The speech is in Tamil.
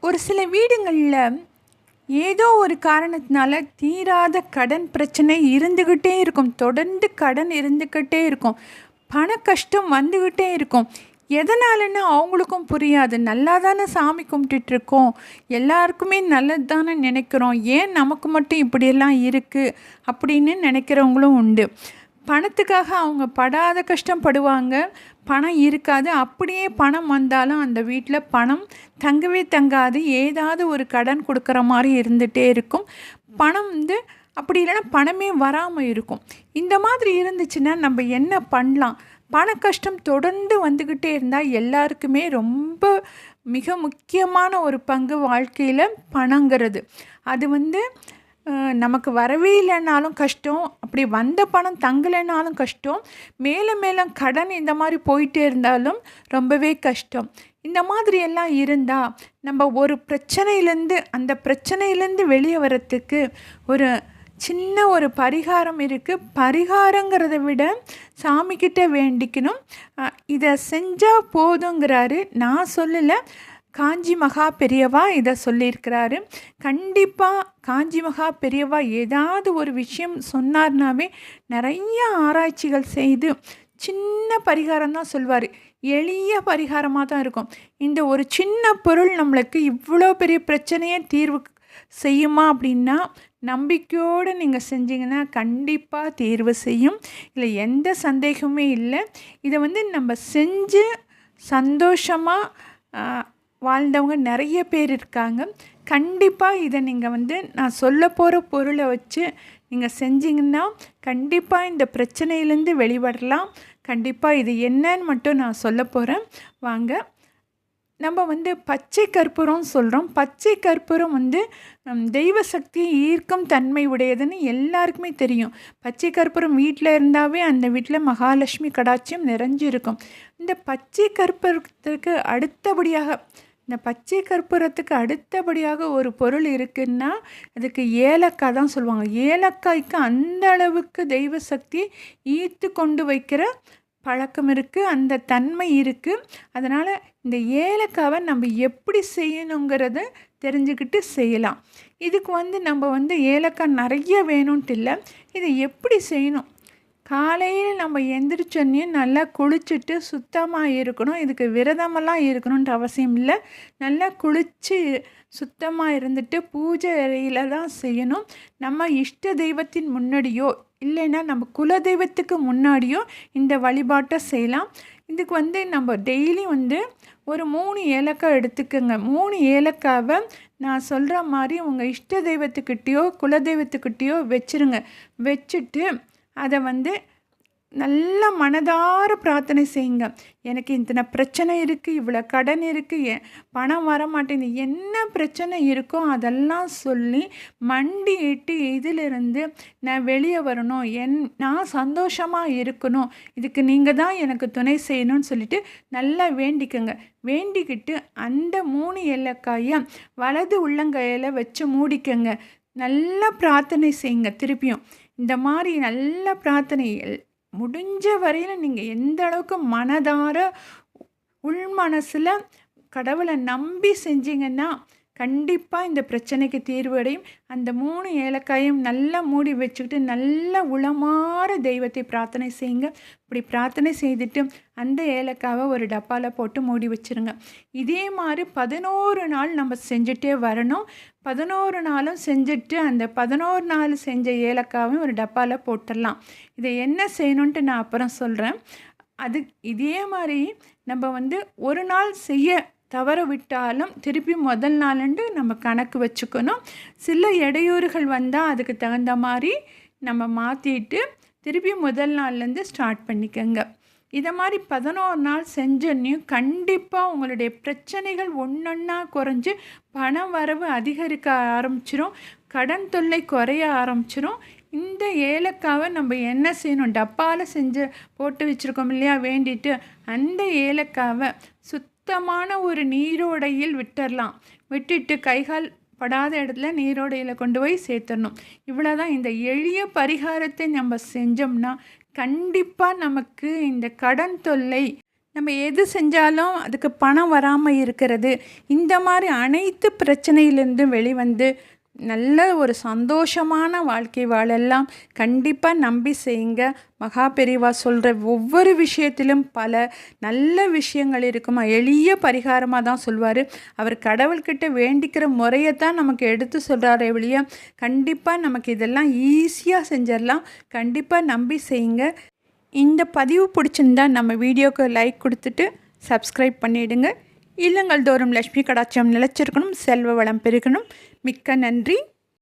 ஒரு சில வீடுங்களில் ஏதோ ஒரு காரணத்தினால தீராத கடன் பிரச்சனை இருந்துக்கிட்டே இருக்கும். தொடர்ந்து கடன் இருந்துக்கிட்டே இருக்கும். பண கஷ்டம் வந்துக்கிட்டே இருக்கும். எதனாலன்னு அவங்களுக்கும் புரியாது. நல்லா தானே சாமி கும்பிட்டுட்ருக்கோம். எல்லாருக்குமே நல்லது தானே நினைக்கிறோம். ஏன் நமக்கு மட்டும் இப்படியெல்லாம் இருக்குது அப்படின்னு நினைக்கிறவங்களும் உண்டு. பணத்துக்காக அவங்க படாத கஷ்டம் படுவாங்க. பணம் இருக்காது. அப்படியே பணம் வந்தாலும் அந்த வீட்டில் பணம் தங்கவே தங்காது. ஏதாவது ஒரு கடன் கொடுக்குற மாதிரி இருந்துகிட்டே இருக்கும். பணம் வந்து அப்படி இல்லைன்னா பணமே வராமல் இருக்கும். இந்த மாதிரி இருந்துச்சுன்னா நம்ம என்ன பண்ணலாம்? பண கஷ்டம் தொடர்ந்து வந்துக்கிட்டே இருந்தால் எல்லாருக்குமே ரொம்ப மிக முக்கியமான ஒரு பங்கு வாழ்க்கையில் பணங்கிறது. அது வந்து நமக்கு வரவே இல்லைனாலும் கஷ்டம். அப்படி வந்த பணம் தங்கலைனாலும் கஷ்டம். மேலும் மேலும் கடன் இந்த மாதிரி போயிட்டே இருந்தாலும் ரொம்பவே கஷ்டம். இந்த மாதிரி எல்லாம் இருந்தால் நம்ம ஒரு பிரச்சனையிலேருந்து அந்த பிரச்சனையிலேருந்து வெளியே வரத்துக்கு ஒரு சின்ன ஒரு பரிகாரம் இருக்குது பரிகாரங்கிறத விட சாமிக்கிட்ட வேண்டிக்கணும். இதை செஞ்சால் போதுங்கிறாரு. நான் சொல்லலை. காஞ்சி மகா பெரியவா இதை சொல்லியிருக்கிறாரு. கண்டிப்பாக காஞ்சி மகா பெரியவா ஏதாவது ஒரு விஷயம் சொன்னார்னாவே நிறைய ஆராய்ச்சிகள் செய்து சின்ன பரிகாரம் தான் சொல்வார். எளிய பரிகாரமாக தான் இருக்கும். இந்த ஒரு சின்ன பொருள் நம்மளுக்கு இவ்வளோ பெரிய பிரச்சனையை தீர்வு செய்யுமா அப்படின்னா நம்பிக்கையோடு நீங்கள் செஞ்சீங்கன்னா கண்டிப்பாக தீர்வு செய்யும். இல்லை எந்த சந்தேகமே இல்லை. இதை வந்து நம்ம செஞ்சு சந்தோஷமாக வாழ்ந்தவங்க நிறைய பேர் இருக்காங்க. கண்டிப்பாக இதை நீங்கள் வந்து நான் சொல்ல போகிற பொருளை வச்சு நீங்கள் செஞ்சிங்கன்னா கண்டிப்பாக இந்த பிரச்சனையிலேருந்து வெளிவரலாம். கண்டிப்பாக இது என்னன்னு மட்டும் நான் சொல்ல போகிறேன் வாங்க. நம்ம வந்து பச்சை கற்பூரம் சொல்கிறோம் பச்சை கற்பூரம் வந்து தெய்வ சக்தியை ஈர்க்கும் தன்மை உடையதுன்னு எல்லாருக்குமே தெரியும். பச்சை கற்பூரம் வீட்டில் இருந்தாவே அந்த வீட்டில் மகாலட்சுமி கடாட்சியம் நிறைஞ்சிருக்கும். இந்த பச்சை கற்பூரத்துக்கு அடுத்தபடியாக இந்த பச்சை கற்பூரத்துக்கு அடுத்தபடியாக ஒரு பொருள் இருக்குன்னா அதுக்கு ஏலக்காய் தான் சொல்லுவாங்க. ஏலக்காய்க்கு அந்த அளவுக்கு தெய்வ சக்தி ஈர்த்து கொண்டு வைக்கிற பழக்கம் இருக்குது அந்த தன்மை இருக்குது அதனால் இந்த ஏலக்காவை நம்ம எப்படி செய்யணுங்கிறத தெரிஞ்சுக்கிட்டு செய்யலாம். இதுக்கு வந்து நம்ம வந்து ஏலக்காய் நிறைய வேணும்ன்ட்டு இல்லை இதை எப்படி செய்யணும்? காலையில் நம்ம எந்திரிச்சோன்னே நல்லா குளிச்சுட்டு சுத்தமாக இருக்கணும். இதுக்கு விரதமெல்லாம் இருக்கணுன்ற அவசியம் இல்லை. நல்லா குளித்து சுத்தமாக இருந்துட்டு பூஜை அறையில் தான் செய்யணும். நம்ம இஷ்ட தெய்வத்தின் முன்னாடியோ இல்லைன்னா நம்ம குல தெய்வத்துக்கு முன்னாடியோ இந்த வழிபாட்டை செய்யலாம். இதுக்கு வந்து நம்ம டெய்லி வந்து ஒரு மூணு ஏலக்காய் எடுத்துக்கோங்க. மூணு ஏலக்காவை நான் சொல்கிற மாதிரி உங்கள் இஷ்ட தெய்வத்துக்கிட்டேயோ குல தெய்வத்துக்கிட்டேயோ வச்சுருங்க. வச்சுட்டு அதை வந்து நல்ல மனதார பிரார்த்தனை செய்யுங்க. எனக்கு இத்தனை பிரச்சனை இருக்குது இவ்வளோ கடன் இருக்குது பணம் வர மாட்டேங்குது என்ன பிரச்சனை இருக்கோ அதெல்லாம் சொல்லி மண்டியிட்டு இதிலிருந்து நான் வெளியே வரணும். என் நான் சந்தோஷமாக இருக்கணும். இதுக்கு நீங்கள் தான் எனக்கு துணை செய்யணும்னு சொல்லிட்டு நல்லா வேண்டிக்கோங்க. வேண்டிக்கிட்டு அந்த மூணு ஏலக்காயை வலது உள்ளங்கையில் வச்சு மூடிக்கங்க. நல்லா பிரார்த்தனை செய்யுங்க திருப்பியும். இந்த மாதிரி நல்ல பிரார்த்தனை எல்- முடிஞ்ச வரையில் நீங்கள் எந்த அளவுக்கு மனதார உள் மனசில் கடவுளை நம்பி செஞ்சீங்கன்னா கண்டிப்பாக இந்த பிரச்சனைக்கு தீர்வு அடையும். அந்த மூணு ஏலக்காயும் நல்லா மூடி வச்சுக்கிட்டு நல்ல உளமாற தெய்வத்தை பிரார்த்தனை செய்யுங்க. இப்படி பிரார்த்தனை செய்துட்டு அந்த ஏலக்காவை ஒரு டப்பாவில் போட்டு மூடி வச்சிருங்க. இதே மாதிரி பதினோரு நாள் நம்ம செஞ்சுட்டே வரணும். பதினோரு நாளும் செஞ்சுட்டு அந்த பதினோரு நாள் செஞ்ச ஏலக்காவையும் ஒரு டப்பாவில் போட்டுடலாம். இதை என்ன செய்யணுன்ட்டு நான் அப்புறம் சொல்கிறேன் அது இதே மாதிரி நம்ம வந்து ஒரு நாள் செய்ய தவற விட்டாலும் திருப்பி முதல் நாளண்டு நம்ம கணக்கு வச்சுக்கணும். சில இடையூறுகள் வந்தால் அதுக்கு தகுந்த மாதிரி நம்ம மாற்றிட்டு திருப்பி முதல் நாள்லேருந்து ஸ்டார்ட் பண்ணிக்கோங்க. இதை மாதிரி பதினோரு நாள் செஞ்சோன்னையும் கண்டிப்பாக உங்களுடைய பிரச்சனைகள் ஒன்றொன்னா குறைஞ்சி பண வரவு அதிகரிக்க ஆரம்பிச்சிரும். கடன் தொல்லை குறைய ஆரம்பிச்சிரும். இந்த ஏலக்காவை நம்ம என்ன செய்யணும்? டப்பாவில் செஞ்சு போட்டு வச்சுருக்கோம் இல்லையா? வேண்டிட்டு அந்த ஏலக்காவை சுத்தமான ஒரு நீரோடையில் விட்டுறலாம். விட்டுட்டு கைகால் படாத இடத்துல நீரோடையில் கொண்டு போய் சேர்த்துடணும். இவ்வளோதான் இந்த எளிய பரிகாரத்தை நம்ம செஞ்சோம்னா கண்டிப்பாக நமக்கு இந்த கடன் தொல்லை நம்ம எது செஞ்சாலும் அதுக்கு பணம் வராமல் இருக்கிறது இந்த மாதிரி அனைத்து பிரச்சனையிலேருந்தும் வெளிவந்து நல்ல ஒரு சந்தோஷமான வாழ்க்கை வாழெல்லாம் கண்டிப்பாக நம்பி செய்யுங்க. மகா பெரிவா சொல்கிற ஒவ்வொரு விஷயத்திலும் பல நல்ல விஷயங்கள் இருக்குமா? எளிய பரிகாரமாக தான் சொல்வார். அவர் கடவுள்கிட்ட வேண்டிக்கிற முறையை தான் நமக்கு எடுத்து சொல்கிறாரே வெளியே கண்டிப்பாக நமக்கு இதெல்லாம் ஈஸியாக செஞ்சிடலாம். கண்டிப்பாக நம்பி செய்யுங்க. இந்த பதிவு பிடிச்சிருந்தா நம்ம வீடியோக்கு லைக் கொடுத்துட்டு சப்ஸ்கிரைப் பண்ணிவிடுங்க இல்லங்கள் தோறும் லட்சுமி கடாட்சம் நிலச்சிருக்கணும் செல்வ வளம் பெருகணும். மிக்க நன்றி.